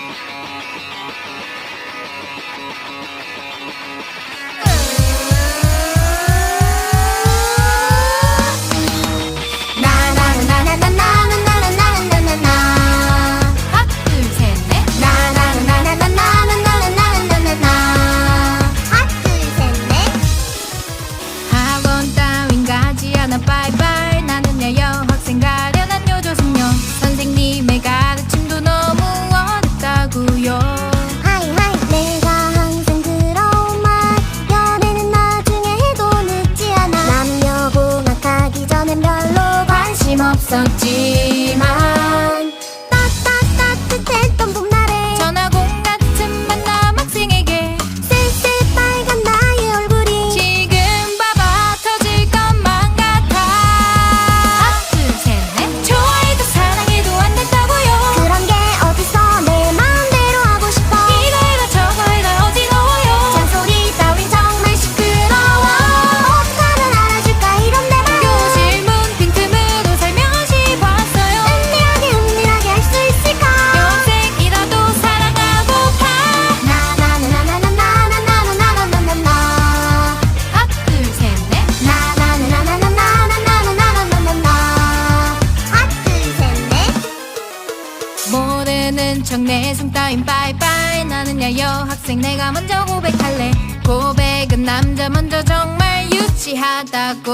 Oh. そっまで 눈척 내숭 따윈 빠이빠이. 나는 야 여학생 내가 먼저 고백할래. 고백은 남자 먼저 정말 유치하다고.